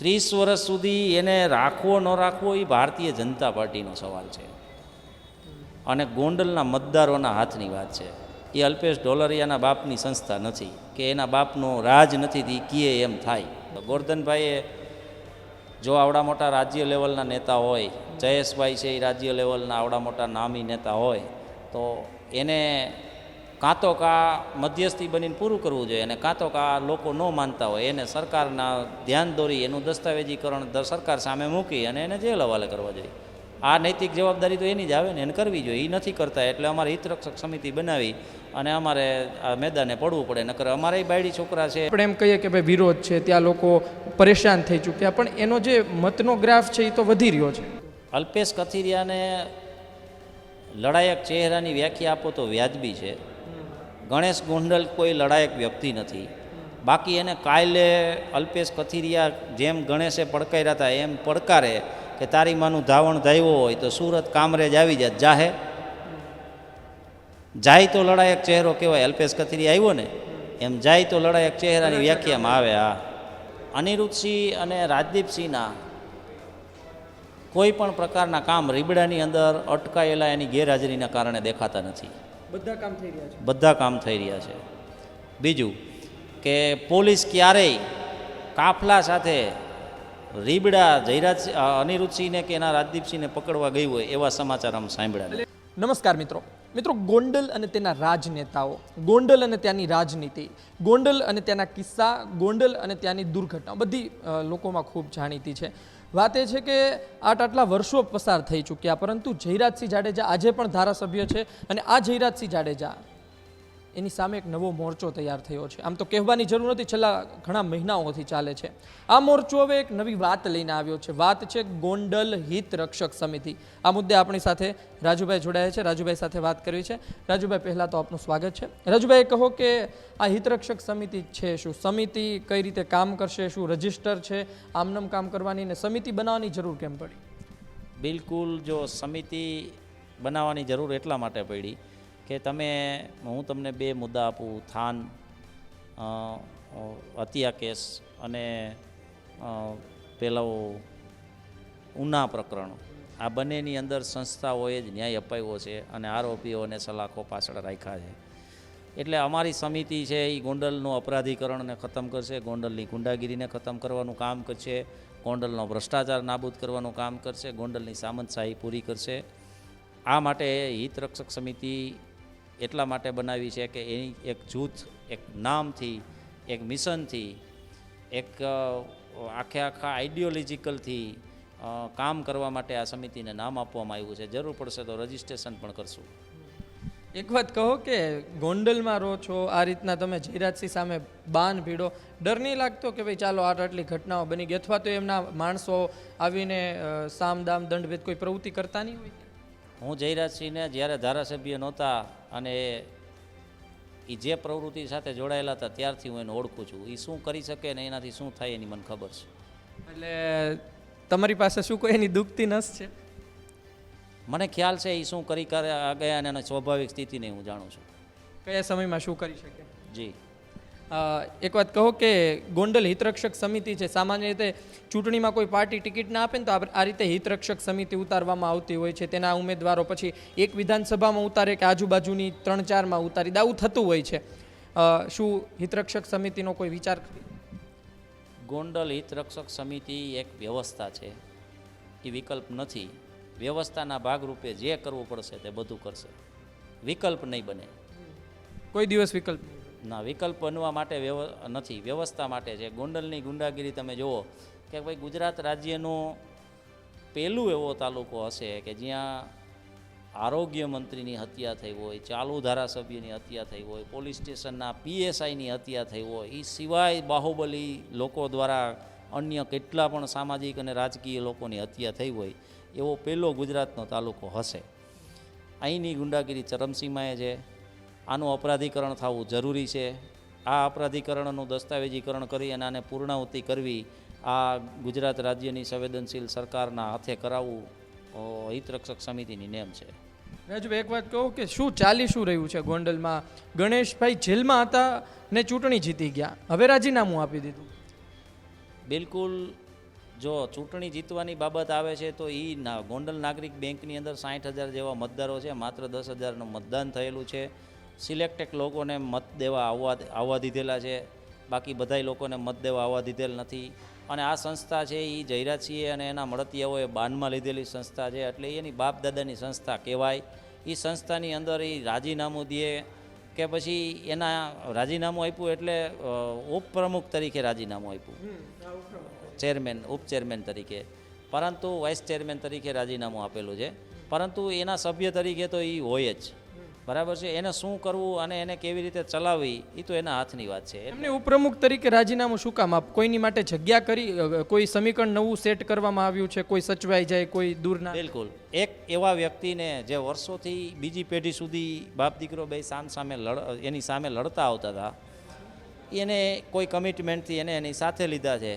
ત્રીસ વર્ષ સુધી એને રાખવો ન રાખવો એ ભારતીય જનતા પાર્ટીનો સવાલ છે. અને ગોંડલના મતદારોના હાથની વાત છે. એ અલ્પેશ ઢોલરિયાના બાપની સંસ્થા નથી કે એના બાપનો રાજ નથી તે કીએ એમ થાય. ગોરધનભાઈએ જો આવડા મોટા રાજ્ય લેવલના નેતા હોય, જયેશભાઈ છે એ રાજ્ય લેવલના આવડા મોટા નામી નેતા હોય, તો એને કાં તો કા મધ્યસ્થી બનીને પૂરું કરવું જોઈએ અને કાં તો કા લોકો ન માનતા હોય એને સરકારના ધ્યાન દોરી એનું દસ્તાવેજીકરણ સરકાર સામે મૂકી અને એને જેલ હવાલે કરવા જોઈએ. આ નૈતિક જવાબદારી તો એની જ આવે ને એને કરવી જોઈએ. એ નથી કરતા એટલે અમારે હિતરક્ષક સમિતિ બનાવી અને અમારે આ મેદાને પડવું પડે નકર અમારે બાયડી છોકરા છે. આપણે એમ કહીએ કે ભાઈ વિરોધ છે ત્યાં લોકો પરેશાન થઈ ચૂક્યા પણ એનો જે મતનો ગ્રાફ છે એ તો વધી રહ્યો છે. અલ્પેશ કથિરિયાને લડાયક ચહેરાની વ્યાખ્યા આપો તો વ્યાજબી છે. ગણેશ ગોંડલ કોઈ લડાયક વ્યક્તિ નથી. બાકી એને કાલે અલ્પેશ કથિરિયા જેમ ગણેશે પડકાર્યા હતા, એમ પડકારે કે તારી માનું ધાવણ ધાવ્યો હોય તો સુરત કામરેજ આવી જાત, જાહે. જાય તો લડાયક ચહેરો કહેવાય, અલ્પેશ કથિરિયા આવ્યો ને, એમ જાય તો લડાયક ચહેરાની વ્યાખ્યામાં આવે આ અનિરુદ્ધસિંહ અને રાજદીપસિંહના કોઈ પણ પ્રકારના કામ રીબડાની અંદર અટકાયેલા એની ગેરહાજરીના કારણે દેખાતા નથી. બધા કામ થઈ રહ્યા છે. બધા કામ થઈ રહ્યા છે. બીજું કે પોલીસ ક્યારેય કાફલા સાથે રીબડા જયરાજ અનિરુદ્ધસિંહને કે એના રાજદીપસિંહને પકડવા ગઈ હોય એવા સમાચાર આમ સાંભળ્યા. નમસ્કાર મિત્રો. મિત્રો ગોંડલ અને તેના રાજનેતાઓ ગોંડલ અને ત્યાંની રાજનીતિ ગોંડલ અને ત્યાંના કિસ્સા ગોંડલ અને ત્યાંની દુર્ઘટના બધી લોકોમાં ખૂબ જાણીતી છે. વાત એ છે કે આટ આટલા વર્ષો પસાર થઈ ચૂક્યા, પરંતુ જયરાજસિંહ જાડેજા આજે પણ ધારાસભ્ય છે અને આ જયરાજસિંહ જાડેજા એની સામે એક નવો મોરચો તૈયાર થયો છે. આમ તો કહેવાની જરૂર નથી, છેલ્લા ઘણા મહિનાઓથી ચાલે છે. આ મોરચો હવે એક નવી વાત લઈને આવ્યો છે. વાત છે ગોંડલ હિત રક્ષક સમિતિ. આ મુદ્દે આપણી સાથે રાજુભાઈ જોડાયા છે. રાજુભાઈ સાથે વાત કરવી છે. રાજુભાઈ, પહેલાં તો આપનું સ્વાગત છે. રાજુભાઈ, કહો કે આ હિતરક્ષક સમિતિ છે શું? સમિતિ કઈ રીતે કામ કરશે, શું રજિસ્ટર છે? આમનામ કામ કરવાની ને સમિતિ બનાવવાની જરૂર કેમ પડી? બિલકુલ, જો સમિતિ બનાવવાની જરૂર એટલા માટે પડી કે તમે, હું તમને બે મુદ્દા આપું, થાન હત્યા કેસ અને પેલો ઉના પ્રકરણ. આ બંનેની અંદર સંસ્થાઓએ જ ન્યાય અપાવ્યો છે અને આરોપીઓને સલાખો પાછળ રાખ્યા છે. એટલે અમારી સમિતિ છે એ ગોંડલનું અપરાધીકરણને ખતમ કરશે, ગોંડલની ગુંડાગીરીને ખતમ કરવાનું કામ કરશે, ગોંડલનો ભ્રષ્ટાચાર નાબૂદ કરવાનું કામ કરશે, ગોંડલની સામંતશાહી પૂરી કરશે. આ માટે હિતરક્ષક સમિતિ એટલા માટે બનાવી છે કે એની એક જૂથ, એક નામથી, એક મિશનથી, એક આખે આખા આઈડિયોલોજીકલથી કામ કરવા માટે આ સમિતિને નામ આપવામાં આવ્યું છે. જરૂર પડશે તો રજિસ્ટ્રેશન પણ કરશું. એક વાત કહો કે ગોંડલમાં રહો છો, આ રીતના તમે જયરાજસિંહ સામે બાન ભીડો. ડર નહીં લાગતો કે ભાઈ ચાલો આટ આટલી ઘટનાઓ બની ગઈ? અથવા તો એમના માણસો આવીને સામદામ સામ દામ દંડભેદ કોઈ પ્રવૃત્તિ કરતા નહીં હોય? હું જયરાજસિંહને જ્યારે ધારાસભ્ય નહોતા અને એ જે પ્રવૃત્તિ સાથે જોડાયેલા હતા ત્યારથી હું એને ઓળખું છું. એ શું કરી શકે ને એનાથી શું થાય એની મને ખબર છે. એટલે તમારી પાસે શું કોઈ એની દુખતી નસ છે? મને ખ્યાલ છે એ શું કરી ગયા અને એની સ્વાભાવિક સ્થિતિને હું જાણું છું. કયા સમયમાં શું કરી શકે? જી. એક વાત કહો કે ગોંડલ હિતરક્ષક સમિતિ છે સામાન્ય રીતે ચૂંટણીમાં કોઈ પાર્ટી ટિકિટ ના આપે ને તો આ રીતે હિતરક્ષક સમિતિ ઉતારવામાં આવતી હોય છે. તેના ઉમેદવારો પછી એક વિધાનસભામાં ઉતારે કે આજુબાજુની ત્રણ ચારમાં ઉતારી દાવું થતું હોય છે. શું હિતરક્ષક સમિતિનો કોઈ વિચાર ગોંડલ હિતરક્ષક સમિતિ એક વ્યવસ્થા છે. એ વિકલ્પ નથી. વ્યવસ્થાના ભાગરૂપે જે કરવું પડશે તે બધું કરશે. વિકલ્પ નહીં બને. કોઈ દિવસ વિકલ્પ ના, વિકલ્પ બનવા માટે વ્યવ, નથી, વ્યવસ્થા માટે છે. ગોંડલની ગુંડાગીરી તમે જુઓ કે ભાઈ ગુજરાત રાજ્યનો પહેલું એવો તાલુકો હશે કે જ્યાં આરોગ્ય મંત્રીની હત્યા થઈ હોય, ચાલુ ધારાસભ્યની હત્યા થઈ હોય, પોલીસ સ્ટેશનના પીએસઆઈની હત્યા થઈ હોય એ સિવાય બાહુબલી લોકો દ્વારા અન્ય કેટલા પણ સામાજિક અને રાજકીય લોકોની હત્યા થઈ હોય, એવો પહેલો ગુજરાતનો તાલુકો હશે. અહીંની ગુંડાગીરી ચરમસીમાએ છે. આનું અપરાધીકરણ થવું જરૂરી છે. આ અપરાધીકરણનું દસ્તાવેજીકરણ કરી અને આને પૂર્ણાહુતિ કરવી આ ગુજરાત રાજ્યની સંવેદનશીલ સરકારના હાથે કરાવવું હિતરક્ષક સમિતિની નેમ છે. રાજુભાઈ એક વાત કહું કે શું ચાલી શું રહ્યું છે ગોંડલમાં? ગણેશભાઈ જેલમાં હતા ને ચૂંટણી જીતી ગયા. હવે રાજીનામું આપી દીધું. બિલકુલ જો ચૂંટણી જીતવાની બાબત આવે છે તો એ ગોંડલ નાગરિક બેંકની અંદર સાઠ હજાર જેવા મતદારો છે માત્ર દસ હજારનું મતદાન થયેલું છે. સિલેક્ટેડ લોકોને મત દેવા આવવા આવવા દીધેલા છે. બાકી બધાય લોકોને મત દેવા આવવા દીધેલ નથી. અને આ સંસ્થા છે એ જયરાજસિંહે અને એના મળતિયાઓએ બાનમાં લીધેલી સંસ્થા છે. એટલે એની બાપ દાદાની સંસ્થા કહેવાય. એ સંસ્થાની અંદર એ રાજીનામું દે કે પછી એના રાજીનામું આપ્યું એટલે ઉપપ્રમુખ તરીકે રાજીનામું આપ્યું. ચેરમેન ઉપચેરમેન તરીકે. પરંતુ વાઇસ ચેરમેન તરીકે રાજીનામું આપેલું છે. પરંતુ એના સભ્ય તરીકે તો એ હોય જ. બરાબર છે? એને શું કરવું અને એને કેવી રીતે ચલાવવી એ તો એના હાથની વાત છે. એમને ઉપપ્રમુખ તરીકે રાજીનામું શું કામ આપ કોઈની માટે જગ્યા કરી કોઈ સમીકરણ નવું સેટ કરવામાં આવ્યું છે કોઈ સચવાઈ જાય કોઈ દૂરના? બિલકુલ. એક એવા વ્યક્તિને જે વર્ષોથી બીજી પેઢી સુધી બાપ દીકરો બે સામ સામે લડ એની સામે લડતા આવતા હતા એને કોઈ કમિટમેન્ટથી એને એની સાથે લીધા છે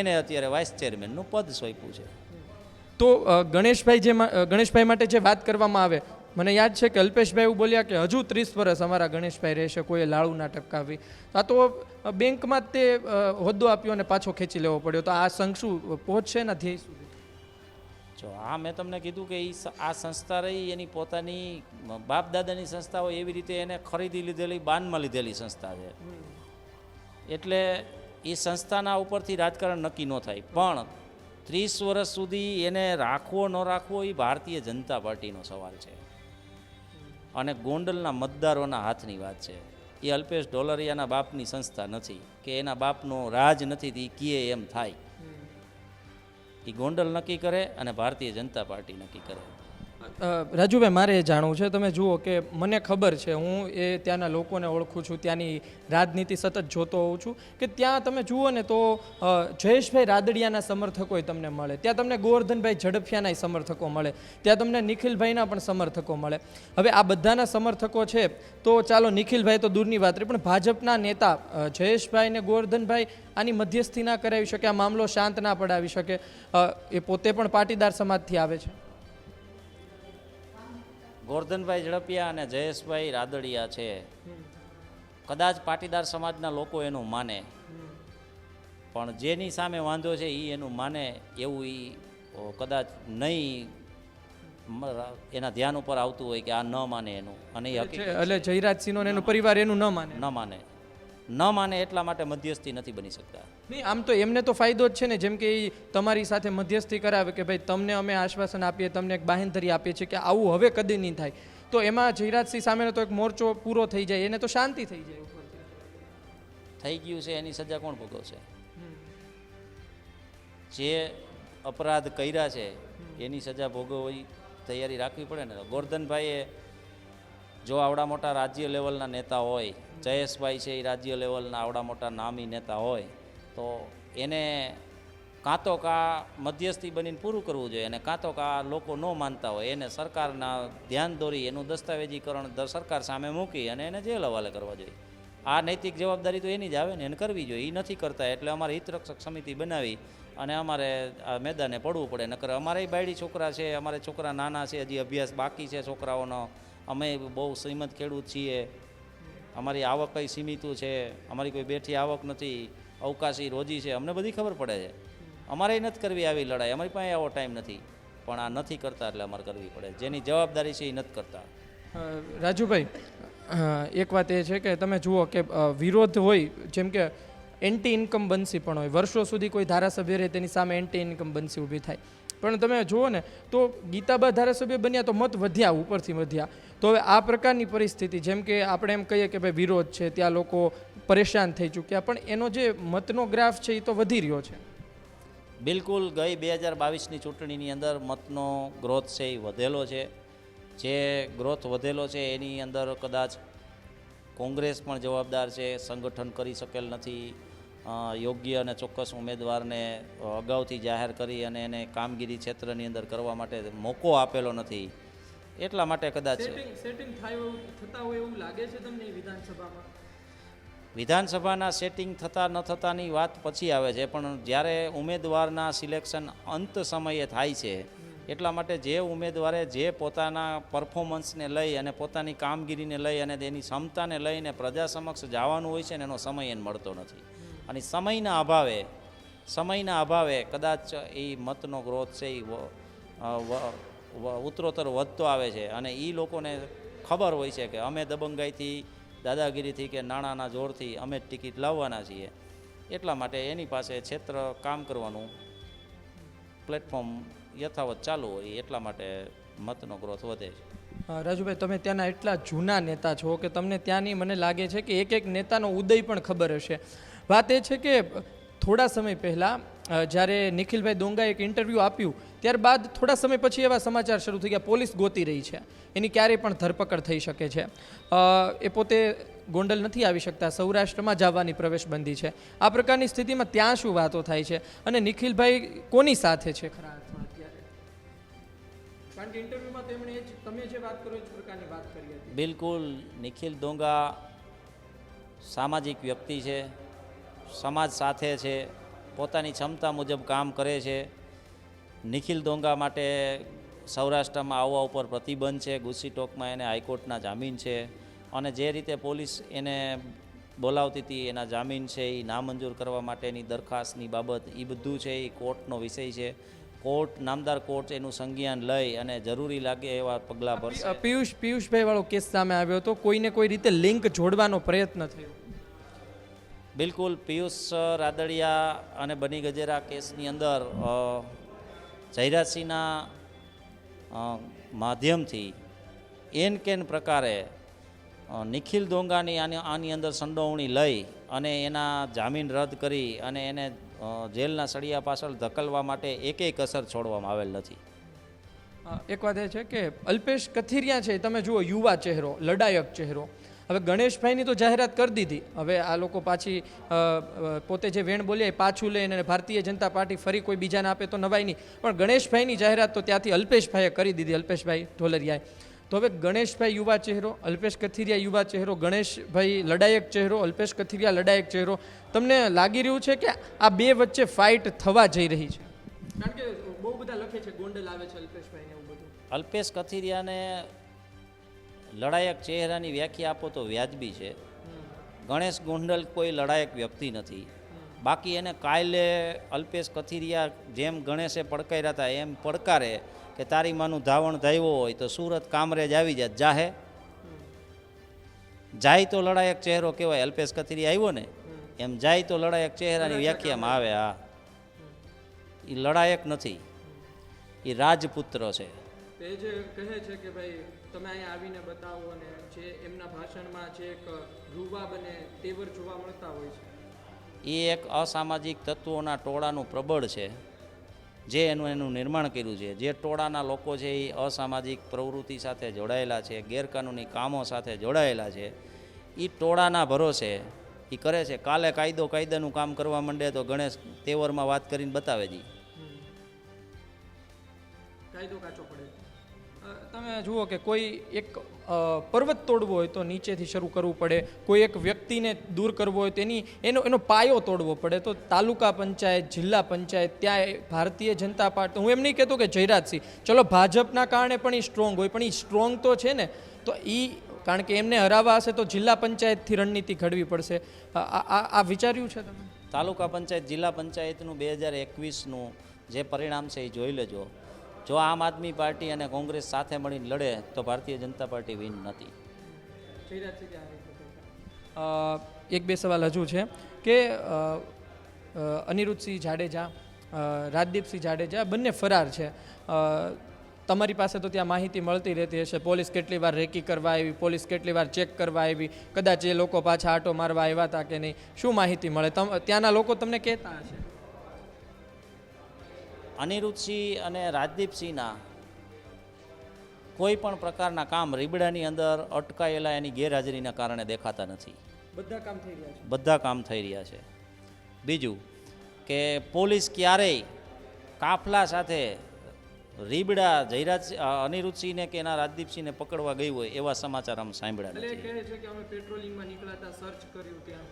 એને અત્યારે વાઇસ ચેરમેનનું પદ સોંપ્યું છે. તો ગણેશભાઈ જે ગણેશભાઈ માટે જે વાત કરવામાં આવે મને યાદ છે કે અલ્પેશભાઈ એવું બોલ્યા કે હજુ ત્રીસ વર્ષ અમારા ગણેશભાઈ રહેશે કોઈએ લાડુ ના ટપકાવી. આ તો બેંકમાં જ તે હોદ્દો આપ્યો અને પાછો ખેંચી લેવો પડ્યો. તો આ સંઘ શું પહોંચશે ને ધ્યેય સુધી? જો આ મેં તમને કીધું કે એ આ સંસ્થા રહી એની પોતાની બાપ દાદાની સંસ્થા હોય એવી રીતે એને ખરીદી લીધેલી બાનમાં લીધેલી સંસ્થા છે. એટલે એ સંસ્થાના ઉપરથી રાજકારણ નક્કી ન થાય. પણ ત્રીસ વર્ષ સુધી એને રાખવો ન રાખવો એ ભારતીય જનતા પાર્ટીનો સવાલ છે. અને ગોંડલના મતદારોના હાથની વાત છે. એ અલ્પેશ ડોલરિયાના બાપની સંસ્થા નથી કે એના બાપનો રાજ નથી તે કીએ એમ થાય. એ ગોંડલ નક્કી કરે અને ભારતીય જનતા પાર્ટી નક્કી કરે. રાજુભાઈ, મારે એ જાણવું છે. તમે જુઓ કે મને ખબર છે, હું એ ત્યાંના લોકોને ઓળખું છું, ત્યાંની રાજનીતિ સતત જોતો હોઉં છું કે ત્યાં તમે જુઓ ને તો જયેશભાઈ રાદડિયાના સમર્થકોય તમને મળે. ત્યાં તમને ગોવર્ધનભાઈ ઝડફિયાના સમર્થકો મળે. ત્યાં તમને નિખિલભાઈના પણ સમર્થકો મળે. હવે આ બધાના સમર્થકો છે, તો ચાલો નિખિલભાઈ તો દૂરની વાત રહી, પણ ભાજપના નેતા જયેશભાઈ ને ગોવર્ધનભાઈ આની મધ્યસ્થી ના કરાવી શકે, આ મામલો શાંત ના પડાવી શકે. એ પોતે પણ પાટીદાર સમાજથી આવે છે. ગોરધનભાઈ ઝડપિયા અને જયેશભાઈ રાદડિયા છે. કદાચ પાટીદાર સમાજના લોકો એનું માને. પણ જેની સામે વાંધો છે એ એનું માને એવું એ કદાચ નહીં એના ધ્યાન ઉપર આવતું હોય કે આ ન માને એનું. અને એટલે જયરાજસિંહનો એનો પરિવાર એનું ન માને. ન માને. ન માને એટલા માટે મધ્યસ્થી નથી બની શકતા. નહીં આમ તો એમને તો ફાયદો જ છે ને જેમ કે એ તમારી સાથે મધ્યસ્થી કરાવે કે ભાઈ તમને અમે આશ્વાસન આપીએ તમને એક બાહેંધરી આપીએ છીએ કે આવું હવે કદી નહીં થાય. તો એમાં જયરાજસિંહ સામેનો તો એક મોરચો પૂરો થઈ જાય એને તો શાંતિ થઈ જાય. થઈ ગયું છે એની સજા કોણ ભોગવશે? જે અપરાધ કર્યા છે એની સજા ભોગવવી તૈયારી રાખવી પડે ને. ગોરધનભાઈએ જો આવડા મોટા રાજ્ય લેવલના નેતા હોય જયેશભાઈ છે એ રાજ્ય લેવલના આવડા મોટા નામી નેતા હોય, તો એને કાં તો કાં મધ્યસ્થી બનીને પૂરું કરવું જોઈએ અને કાં તો કા લોકો ન માનતા હોય, એને સરકારના ધ્યાન દોરી, એનું દસ્તાવેજીકરણ સરકાર સામે મૂકી અને એને જેલ હવાલે કરવા જોઈએ. આ નૈતિક જવાબદારી તો એની જ આવે ને, એને કરવી જોઈએ. એ નથી કરતા એટલે અમારે હિતરક્ષક સમિતિ બનાવી અને અમારે આ મેદાને પડવું પડે. નકર અમારે બાયડી છોકરા છે, અમારે છોકરા નાના છે, હજી અભ્યાસ બાકી છે છોકરાઓનો. અમે બહુ શ્રીમંત ખેડૂત છીએ. અમારી આવક કઈ સીમિતું છે, અમારી કોઈ બેઠી આવક નથી, અવકાશી રોજી છે, અમને બધી ખબર પડે છે. અમારે નથી કરવી આવી લડાઈ, અમારી પાસે આવો ટાઈમ નથી. પણ આ નથી કરતા એટલે અમારે કરવી પડે. જેની જવાબદારી છે એ નથી કરતા. રાજુભાઈ એક વાત એ છે કે તમે જુઓ કે વિરોધ હોય, જેમ કે એન્ટી ઇન્કમ બંસી પણ હોય. વર્ષો સુધી કોઈ ધારાસભ્ય રહે તેની સામે એન્ટી ઇન્કમ બનસી ઊભી થાય. પણ તમે જુઓ ને, તો ગીતાબા ધારાસભ્ય બન્યા તો મત વધ્યા, ઉપરથી વધ્યા. તો હવે આ પ્રકારની પરિસ્થિતિ, જેમ કે આપણે એમ કહીએ કે ભાઈ વિરોધ છે, ત્યાં લોકો પરેશાન થઈ ચૂક્યા, પણ એનો જે મતનો ગ્રાફ છે એ તો વધી રહ્યો છે. બિલકુલ, ગઈ બે હજાર બાવીસની ચૂંટણીની અંદર મતનો ગ્રોથ છે એ વધેલો છે. જે ગ્રોથ વધેલો છે એની અંદર કદાચ કોંગ્રેસ પણ જવાબદાર છે, સંગઠન કરી શકેલ નથી. યોગ્ય અને ચોક્કસ ઉમેદવારને અગાઉથી જાહેર કરી અને એને કામગીરી ક્ષેત્રની અંદર કરવા માટે મોકો આપેલો નથી. એટલા માટે કદાચ સેટિંગ થાય થતા હોય એવું લાગે છે તમને વિધાનસભામાં? વિધાનસભાના સેટિંગ થતા ન થતાની વાત પછી આવે છે પણ જ્યારે ઉમેદવારના સિલેક્શન અંત સમયે થાય છે એટલા માટે જે ઉમેદવારે જે પોતાના પરફોર્મન્સને લઈ અને પોતાની કામગીરીને લઈ અને તેની ક્ષમતાને લઈને પ્રજા સમક્ષ જવાનું હોય છે ને એનો સમય એને મળતો નથી. અને સમયના અભાવે સમયના અભાવે કદાચ એ મતનો ગ્રોથ છે, એ ઉત્તરોત્તર વધતો આવે છે. અને એ લોકોને ખબર હોય છે કે અમે દબંગાઈથી, દાદાગીરીથી કે નાણાંના જોરથી અમે ટિકિટ લાવવાના છીએ. એટલા માટે એની પાસે ક્ષેત્ર કામ કરવાનું પ્લેટફોર્મ યથાવત ચાલુ હોય, એટલા માટે મતનો ગ્રોથ વધે છે. રાજુભાઈ, તમે ત્યાંના એટલા જૂના નેતા છો કે તમને ત્યાંની મને લાગે છે કે એક એક નેતાનો ઉદય પણ ખબર હશે. વાત એ છે કે થોડા સમય પહેલાં જ્યારે નિખિલભાઈ દોંગાએ એક ઇન્ટરવ્યૂ આપ્યું, ત્યારબાદ થોડા સમય પછી એવા સમાચાર શરૂ થઈ ગયા, પોલીસ ગોતી રહી છે. એની ક્યારેય પણ ધરપકડ થઈ શકે છે. એ પોતે ગોંડલ નથી આવી શકતા, સૌરાષ્ટ્રમાં જવાની પ્રવેશબંધી છે. આ પ્રકારની સ્થિતિમાં ત્યાં શું વાતો થાય છે? અને નિખિલભાઈ કોની સાથે છે ખરા અર્થમાં કારણ કે ઇન્ટરવ્યુમાં તેમણે તમે જે વાત કરો એ પ્રકારની વાત કરી બિલકુલ, નિખિલ દોંગા સામાજિક વ્યક્તિ છે. સમાજ સાથે છે, પોતાની ક્ષમતા મુજબ કામ કરે છે. નિખિલ દોંગા માટે સૌરાષ્ટ્રમાં આવવા ઉપર પ્રતિબંધ છે, ગુસ્સી ટોકમાં એને હાઈકોર્ટના જામીન છે અને જે રીતે પોલીસ એને બોલાવતી હતી એના જામીન છે એ નામંજૂર કરવા માટેની દરખાસ્તની બાબત એ બધું છે એ કોર્ટનો વિષય છે. કોર્ટ, નામદાર કોર્ટ એનું સંજ્ઞાન લઈ અને જરૂરી લાગે એવા પગલાં ભરશે. પિયુષ, પિયુષભાઈ વાળો કેસ સામે આવ્યો હતો. કોઈને કોઈ રીતે લિંક જોડવાનો પ્રયત્ન થયો? બિલકુલ પિયુષ રાદડિયા અને બની ગજેરા કેસની અંદર અ, માધ્યમથી એન કેન પ્રકારે નિખિલ દોંગાની આની આની અંદર સંડોવણી લઈ અને એના જામીન રદ કરી અને એને જેલના સળિયા પાછળ ધકલવા માટે એકેય કસર છોડવામાં આવેલ નથી. એક વાત એ છે કે અલ્પેશ કથિરિયા છે તમે જુઓ યુવા ચહેરો લડાયક ચહેરો. હવે ગણેશભાઈની તો જાહેરાત કરી દીધી. હવે આ લોકો પાછી પોતે જે વેણ બોલ્યા એ પાછું લઈને અને ભારતીય જનતા પાર્ટી ફરી કોઈ બીજાને આપે તો નવાય નહીં. પણ ગણેશભાઈની જાહેરાત તો ત્યાંથી અલ્પેશભાઈએ કરી દીધી અલ્પેશભાઈ ઢોલરિયાએ. તો હવે ગણેશભાઈ યુવા ચહેરો અલ્પેશ કથિરિયા યુવા ચહેરો ગણેશભાઈ લડાયક ચહેરો અલ્પેશ કથિરિયા લડાયક ચહેરો. તમને લાગી રહ્યું છે કે આ બે વચ્ચે ફાઇટ થવા જઈ રહી છે? કારણ કે બહુ બધા લખે છે ગોંડલ આવે છે અલ્પેશભાઈને એવું બધું. અલ્પેશ કથિરિયાને લડાયક ચહેરાની વ્યાખ્યા આપો તો વ્યાજબી છે. ગણેશ ગોંડલ કોઈ લડાયક વ્યક્તિ નથી. બાકી એને કાલે અલ્પેશ કથિરિયા જેમ ગણેશે પડકાર્યા હતા એમ પડકારે કે તારી માનું ધાવણ ધાવ્યો હોય તો સુરત કામરેજ આવી જાય જાહે? જાય તો લડાયક ચહેરો કહેવાય અલ્પેશ કથિરિયા આવ્યો ને એમ જાય તો લડાયક ચહેરાની વ્યાખ્યામાં આવે હા. એ લડાયક નથી. એ રાજપુત્ર છે. તે જે કહે છે કે ભાઈ તમે અહીંયા આવીને બતાવો અને જે એમના ભાષણમાં જે એક રૂવા બને તેવર જોવા મળતા હોય છે. એ એક અસામાજિક તત્વોના ટોળાનું પ્રબળ છે જે એનું એનું નિર્માણ કર્યું છે. જે ટોળાના લોકો છે એ અસામાજિક પ્રવૃત્તિ સાથે જોડાયેલા છે ગેરકાનૂની કામો સાથે જોડાયેલા છે. એ ટોળાના ભરોસે એ કરે છે કાલે કાયદો કાયદાનું કામ કરવા માંડે તો ગણેશ તેવરમાં વાત કરીને બતાવે છે કાયદો કાચો તમે જુઓ કે કોઈ એક પર્વત તોડવો હોય તો નીચેથી શરૂ કરવું પડે. કોઈ એક વ્યક્તિને દૂર કરવો હોય તેની એનો એનો પાયો તોડવો પડે. તો તાલુકા પંચાયત, જિલ્લા પંચાયત ત્યાં ભારતીય જનતા પાર્ટી, હું એમ નહીં કહેતો કે જયરાજસિંહ ચલો, ભાજપના કારણે પણ એ સ્ટ્રોંગ હોય, પણ એ સ્ટ્રોંગ તો છે ને. તો એ કારણ કે એમને હરાવવા હશે તો જિલ્લા પંચાયતથી રણનીતિ ઘડવી પડશે. આ વિચાર્યું છે તમે? તાલુકા પંચાયત, જિલ્લા પંચાયતનું બે હજાર એકવીસનું જે પરિણામ છે એ જોઈ લેજો. જો આમ આદમી પાર્ટી અને કોંગ્રેસ સાથે મળીને લડે, તો ભારતીય જનતા પાર્ટી વિન નથી. એક બે સવાલ હજુ છે કે અનિરુદ્ધસિંહ જાડેજા રાજદીપસિંહ જાડેજા બંને ફરાર છે. તમારી પાસે તો ત્યાં માહિતી મળતી રહેતી હશે, પોલીસ કેટલી વાર રેકી કરવા આવી, પોલીસ કેટલી વાર ચેક કરવા આવી, કદાચ એ લોકો પાછા આટો મારવા આવ્યા હતા કે નહીં, શું માહિતી મળે? ત્યાંના લોકો તમને કહેતા હશે? અનિરુદ્ધસિંહ અને રાજદીપસિંહના કોઈ પણ પ્રકારના કામ રીબડાની અંદર અટકાયેલા એની ગેરહાજરીના કારણે દેખાતા નથી. બધા કામ થઈ રહ્યા છે. બધા કામ થઈ રહ્યા છે. બીજું કે પોલીસ ક્યારેય કાફલા સાથે રીબડા જયરાજ અનિરુદ્ધસિંહને કે એના રાજદીપસિંહને પકડવા ગઈ હોય એવા સમાચાર અમે સાંભળ્યા નથી. છે કે અમે પેટ્રોલિંગમાં નીકળ્યા સર્ચ કર્યું ત્યાં.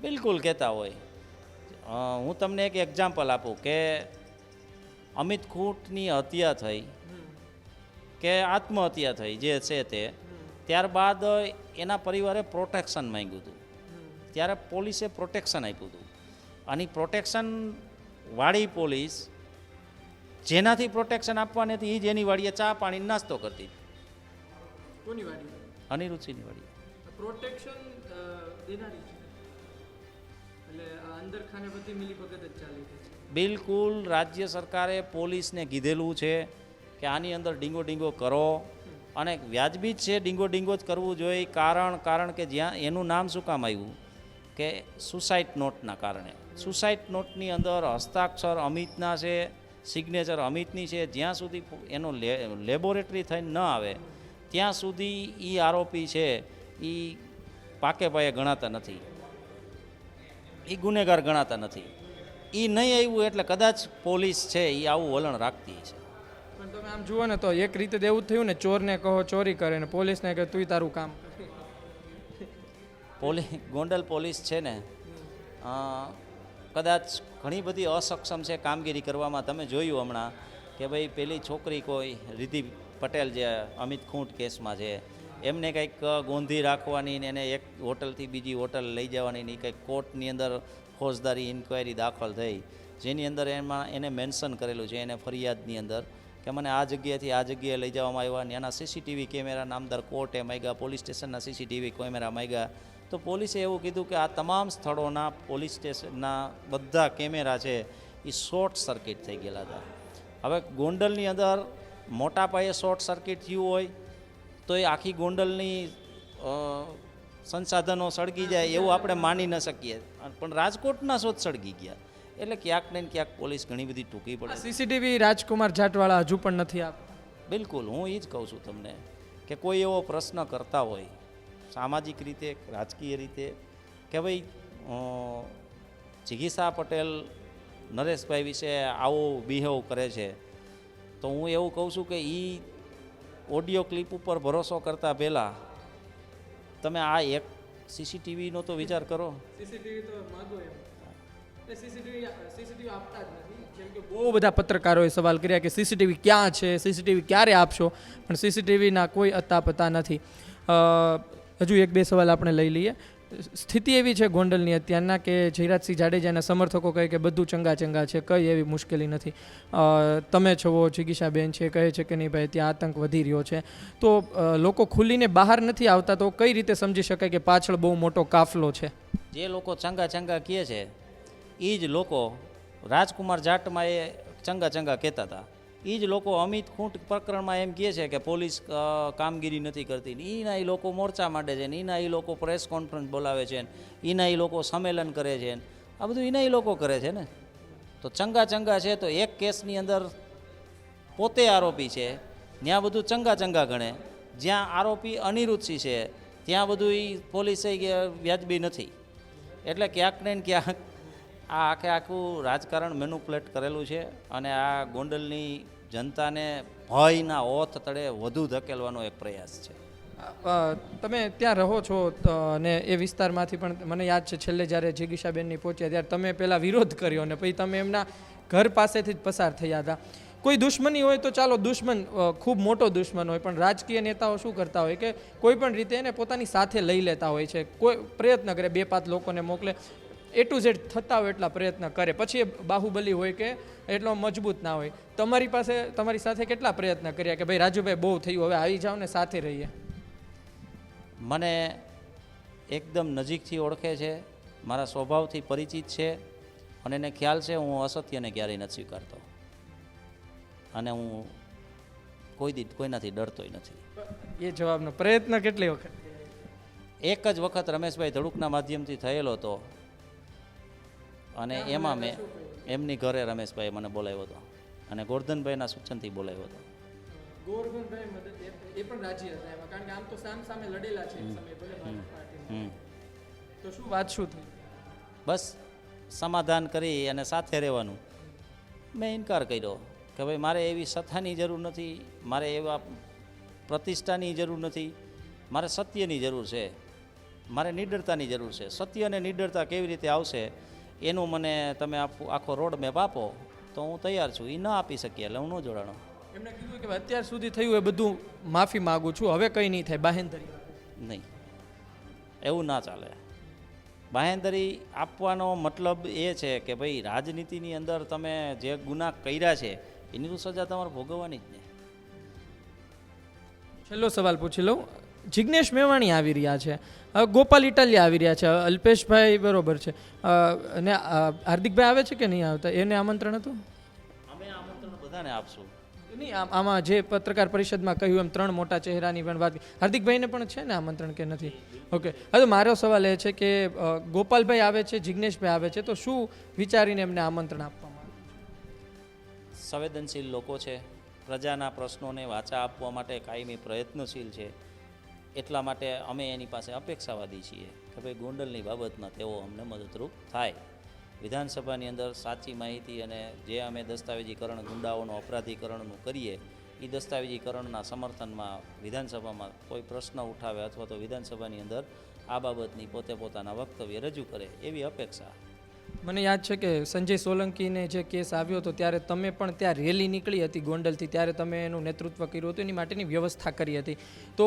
બિલકુલ કહેતા હોય. હું તમને એક એક્ઝામ્પલ આપું કે અમિત ખૂંટની હત્યા થઈ. કે આત્મહત્યા થઈ જે છે તે. ત્યારબાદ એના પરિવારે પ્રોટેક્શન માંગ્યું હતું. ત્યારે પોલીસે પ્રોટેક્શન આપ્યું હતું. અને પ્રોટેક્શન વાળી પોલીસ જેનાથી પ્રોટેક્શન આપવાની હતી એ જ એની વાડીએ ચા પાણી નાસ્તો કરતી. કોની વાડી અનિરુચિની વાળી પ્રોટેક્શન દેનારી એટલે અંદર ખાને બધી મિલી ભગત જ ચાલી બિલકુલ રાજ્ય સરકારે પોલીસને કીધેલું છે કે આની અંદર ડીંગો ડીંગો કરો. અને વ્યાજબી જ છે ડીંગો ડીંગો જ કરવું જોઈએ. કારણ કારણ કે જ્યાં એનું નામ શું કામ આવ્યું? કે સુસાઇડ નોટના કારણે. સુસાઇડ નોટની અંદર હસ્તાક્ષર અમિતના છે સિગ્નેચર અમિતની છે. જ્યાં સુધી એનો લેબોરેટરી થઈને ન આવે ત્યાં સુધી એ આરોપી છે એ પાકે પાયે ગણાતા નથી. એ ગુનેગાર ગણાતા નથી. એ નહીં આવ્યું એટલે કદાચ પોલીસ છે એ આવું વલણ રાખતી છે. પણ તમે આમ જુઓ ને તો એક રીતે તો એવું થયું ને ચોરને કહો ચોરી કરે ને પોલીસને કહે તું તારું કામ. પોલીસ ગોંડલ પોલીસ છે ને કદાચ ઘણી બધી અસક્ષમ છે કામગીરી કરવામાં. તમે જોયું હમણાં કે ભાઈ પેલી છોકરી કોઈ રિધિ પટેલ જે અમિત ખૂંટ કેસમાં છે એમને કંઈક ગોંધી રાખવાની ને એને એક હોટલથી બીજી હોટલ લઈ જવાની ને કંઈક કોર્ટની અંદર ફોજદારી ઇન્ક્વાયરી દાખલ થઈ. જેની અંદર એમાં એને મેન્શન કરેલું છે, એને ફરિયાદની અંદર કે મને આ જગ્યાએથી આ જગ્યાએ લઈ જવામાં આવ્યા અને એના સીસીટીવી કેમેરા નામદાર કોર્ટે માગ્યા, પોલીસ સ્ટેશનના સીસીટીવી કેમેરા માગ્યા. તો પોલીસે એવું કીધું કે આ તમામ સ્થળોના પોલીસ સ્ટેશનના બધા કેમેરા છે એ શોર્ટ સર્કિટ થઈ ગયેલા હતા. હવે ગોંડલની અંદર મોટા પાયે શોર્ટ સર્કિટ થયું હોય તો એ આખી ગોંડલની સંસાધનો સળગી જાય એવું આપણે માની ન શકીએ. પણ રાજકોટના શોધ સળગી ગયા. એટલે ક્યાંક ને ક્યાંક પોલીસ ઘણી બધી ટૂંકી પડે. સીસીટીવી રાજકુમાર જાટવાળા હજુ પણ નથી આપ બિલકુલ હું એ જ કહું છું તમને કે કોઈ એવો પ્રશ્ન કરતા હોય સામાજિક રીતે રાજકીય રીતે કે ભાઈ જિગીસા પટેલ નરેશભાઈ વિશે આવો બિહેવ કરે છે તો હું એવું કહું છું કે એ ઓડિયો ક્લિપ ઉપર ભરોસો કરતાં પહેલાં તમે આ એક સીસીટીવીનો તો વિચાર કરો. સીસીટીવી તો માગો એમ. સીસીટીવી સીસીટીવી આપતા જ નથી. જેમ કે બહુ બધા પત્રકારોએ સવાલ કર્યા કે સીસીટીવી ક્યાં છે સીસીટીવી ક્યારે આપશો? પણ સીસીટીવીના કોઈ અતા પતા નથી હજુ એક બે સવાલ આપણે લઈ લઈએ. સ્થિતિ એવી છે ગોંડલની અત્યારના કે જયરાજસિંહ જાડેજાના સમર્થકો કહે કે બધું ચંગા ચંગા છે, કઈ એવી મુશ્કેલી નથી. તમે છો, જિગીશાબેન છે, કહે છે કે નહીં ભાઈ, ત્યાં આતંક વધી રહ્યો છે. તો લોકો ખુલીને બહાર નથી આવતા, તો કઈ રીતે સમજી શકાય કે પાછળ બહુ મોટો કાફલો છે? જે લોકો ચંગા ચંગા કહે છે એ જ લોકો રાજકુમાર જાટમાં એ ચંગા ચંગા કહેતા હતા. એ જ લોકો અમિત ખૂંટ પ્રકરણમાં એમ કહે છે કે પોલીસ કામગીરી નથી કરતી એના એ લોકો મોરચા માંડે છે એના એ લોકો પ્રેસ કોન્ફરન્સ બોલાવે છે એના એ લોકો સંમેલન કરે છે ને. આ બધું એના એ લોકો કરે છે ને. તો ચંગા ચંગા છે તો એક કેસની અંદર પોતે આરોપી છે, ત્યાં બધું ચંગા ચંગા ગણે. જ્યાં આરોપી અનિરુદ્ધસિંહ છે, ત્યાં બધું એ પોલીસે વ્યાજબી નથી. એટલે ક્યાંક ને ક્યાંક આ આખે આખું રાજકારણ મેનુપ્લેટ કરેલું છે અને આ ગોંડલની જનતાને ભયના ઓથ તળે વધુ ધકેલવાનો એક પ્રયાસ છે. તમે ત્યાં રહો છો અને એ વિસ્તારમાંથી પણ મને યાદ છે છેલ્લે જ્યારે જિગીશાબેનની પહોંચ્યા ત્યારે તમે પહેલાં વિરોધ કર્યો અને પછી તમે એમના ઘર પાસેથી જ પસાર થયા હતા. કોઈ દુશ્મની હોય તો ચાલો, દુશ્મન ખૂબ મોટો દુશ્મન હોય, પણ રાજકીય નેતાઓ શું કરતા હોય કે કોઈ પણ રીતે એને પોતાની સાથે લઈ લેતા હોય છે. કોઈ પ્રયત્ન કરે, બે પાંચ લોકોને મોકલે. એ ટુ ઝેડ થતા હોય એટલા પ્રયત્ન કરે. પછી એ બાહુબલી હોય કે એટલો મજબૂત ના હોય. તમારી પાસે તમારી સાથે કેટલા પ્રયત્ન કર્યા કે ભાઈ રાજુભાઈ બહુ થયું હવે આવી જાઓ ને સાથે રહીએ? મને એકદમ નજીકથી ઓળખે છે મારા સ્વભાવથી પરિચિત છે અને એને ખ્યાલ છે હું અસત્યને ક્યારેય નથી સ્વીકારતો. અને હું કોઈ દી કોઈનાથી ડરતોય નથી. એ જવાબનો પ્રયત્ન કેટલી વખત? એક જ વખત રમેશભાઈ ધડુકના માધ્યમથી થયેલો હતો. અને એમાં મેં એમની ઘરે રમેશભાઈ મને બોલાવ્યો હતો અને ગોરધનભાઈના સૂચનથી બોલાવ્યો હતો. ગોરધનભાઈ એ પણ રાજી હતા એમાં કારણ કે આમ તો સામ સામે લડેલા છે સમયે તો શું વાત શું થઈ? બસ સમાધાન કરી અને સાથે રહેવાનું. મેં ઇનકાર કર્યો કે ભાઈ મારે એવી સત્તાની જરૂર નથી મારે એવા પ્રતિષ્ઠાની જરૂર નથી મારે સત્યની જરૂર છે મારે નિડરતાની જરૂર છે. સત્ય અને નિડરતા કેવી રીતે આવશે એનું મને તમે આખું રોડ મેપ આપો તો હું તૈયાર છું. એ ન આપી શકીએ એટલે હું ન જોડાણો. એમણે કીધું કે અત્યાર સુધી થયું એ બધું માફી માગું છું હવે કંઈ નહીં થાય બાહેંધરી. નહીં. એવું ના ચાલે. બાહેંધરી આપવાનો મતલબ એ છે કે ભાઈ રાજનીતિની અંદર તમે જે ગુના કર્યા છે એની તો સજા તમારે ભોગવવાની જ નહીં. છેલ્લો સવાલ પૂછી લઉં. જિજ્ઞેશ મેવાણી આવી રહ્યા છે ગોપાલ ઇટાલિયા આવી રહ્યા છે અલ્પેશભાઈ બરોબર છે અને હાર્દિકભાઈ આવે છે કે નહીં આવતા? એને આમંત્રણ હતું? અમે આમંત્રણ બધાને આપશું. નહીં આમ- આમાં જે પત્રકાર પરિષદમાં કહ્યું એમ ત્રણ મોટા ચહેરાની પણ વાત હાર્દિકભાઈને પણ છે ને આમંત્રણ કે નથી? ઓકે. હવે મારો સવાલ એ છે કે ગોપાલભાઈ આવે છે જિજ્ઞેશભાઈ આવે છે તો શું વિચારીને એમને આમંત્રણ આપવામાં સંવેદનશીલ લોકો છે. પ્રજાના પ્રશ્નોને વાચા આપવા માટે કાયમી પ્રયત્નશીલ છે. એટલા માટે અમે એની પાસે અપેક્ષાવાદી છીએ કે ભાઈ ગોંડલની બાબતમાં તેઓ અમને મદદરૂપ થાય. વિધાનસભાની અંદર સાચી માહિતી અને જે અમે દસ્તાવેજીકરણ, ગુંડાઓનું અપરાધીકરણનું કરીએ એ દસ્તાવેજીકરણના સમર્થનમાં વિધાનસભામાં કોઈ પ્રશ્ન ઉઠાવે અથવા તો વિધાનસભાની અંદર આ બાબતની પોતે પોતાના વક્તવ્ય રજૂ કરે એવી અપેક્ષા. મને યાદ છે કે સંજય સોલંકીને જે કેસ આવ્યો હતો ત્યારે તમે પણ ત્યાં રેલી નીકળી હતી ગોંડલથી, ત્યારે તમે એનું નેતૃત્વ કર્યું હતું, એની માટેની વ્યવસ્થા કરી હતી. તો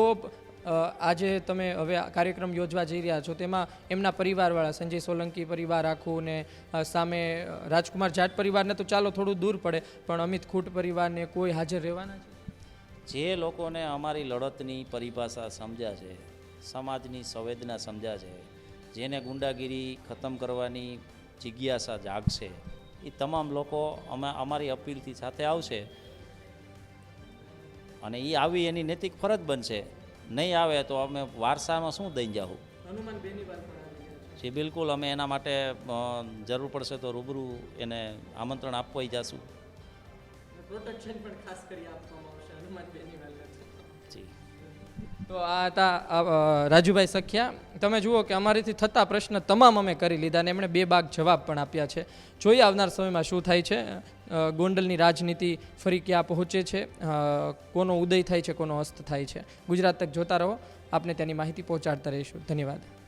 આજે તમે હવે કાર્યક્રમ યોજવા જઈ રહ્યા છો, તેમાં એમના પરિવારવાળા, સંજય સોલંકી પરિવાર આખું ને સામે રાજકુમાર જાટ પરિવારને તો ચાલો થોડું દૂર પડે, પણ અમિત ખૂટ પરિવારને કોઈ હાજર રહેવાના છે? જે લોકોને અમારી લડતની પરિભાષા સમજ્યા છે, સમાજની સંવેદના સમજ્યા છે, જેને ગુંડાગીરી ખતમ કરવાની જિજ્ઞાસા જાગશે, એ તમામ લોકો અમે, અમારી અપીલથી સાથે આવશે અને એ આવી એની નૈતિક ફરજ બનશે. નહીં આવે તો અમે વારસામાં શું દઈ જાઉં જે બિલકુલ. અમે એના માટે જરૂર પડશે તો રૂબરૂ એને આમંત્રણ આપવા જશું. પ્રોટેક્શન પણ ખાસ કરી આપવામાં આવશે હનુમાન જી. તો આ હતા રાજુભાઈ સખ્યા. તમે જુઓ કે અમારીથી થતા પ્રશ્ન તમામ અમે કરી લીધા અને એમણે બે બાગ જવાબ પણ આપ્યા છે. જોઈએ આવનાર સમયમાં શું થાય છે? ગોંડલની રાજનીતિ ફરી ક્યાં પહોંચે છે? કોનો ઉદય થાય છે, કોનો અસ્ત થાય છે? ગુજરાત તક જોતા રહો. આપને તેની માહિતી પહોંચાડતા રહીશું. ધન્યવાદ.